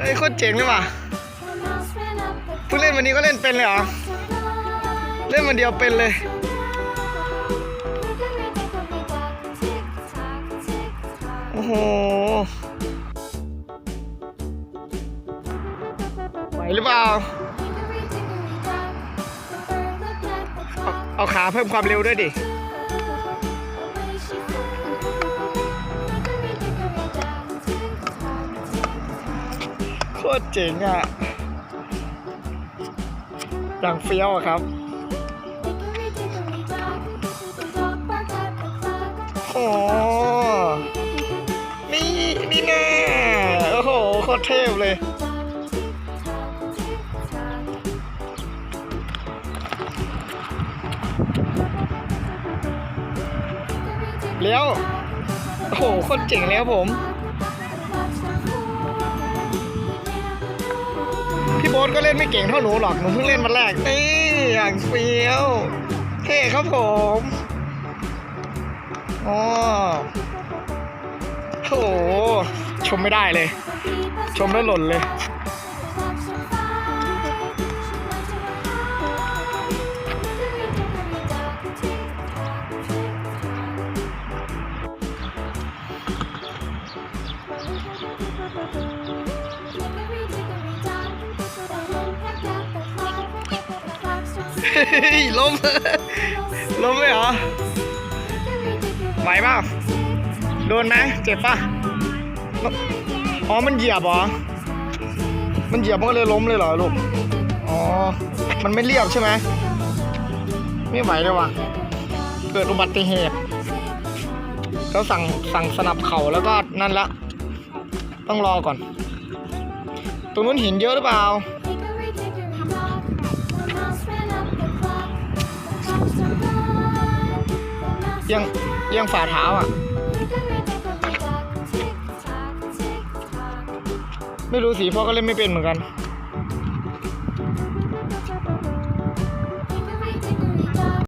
เฮ้ยโคตรเจ๋งเลยว่ะเพิ่งเล่นวันนี้ก็เล่นเป็นเลยเหรอ เล่นวันเดียวเป็นเลย โอ้โห ไหวหรือเปล่า เอาเอาขาเพิ่มความเร็วด้วยดิ ตรเจ๋งอะอย่างเฟี้ยวอะครับ โอ้โหนี่นี่แน่โอ้โหโคตรเทพเลย เลี้ยว โอ้โหโคตรเจ๋งเลยครับผม บ๊ทก็เล่นไม่เก่งเท่าหนูหรอก หนูเพิ่งเล่นวันแรกนี่อย่างเฟี้ยวเท่ครับผมอ๋อโอ้โหชมไม่ได้เลย ชมแล้วหล่นเลย ล้มล้มเลยเหรอไหวเปล่าโดนไหมเจ็บป่ะอ๋อมันเหยียบเหรอมันเหยียบมันก็เลยล้มเลยเหรอลูกอ๋อมันไม่เรียบใช่ไหมไม่ไหวเลยว่ะเกิดอุบัติเหตุเขาสั่งสั่งสนับเข่าแล้วก็นั่นละ ต้องรอก่อน ตรงนู้นหินเยอะหรือเปล่า ยังยังฝ่าเท้าอะ ไม่รู้สิพ่อก็เล่นไม่เป็นเหมือนกัน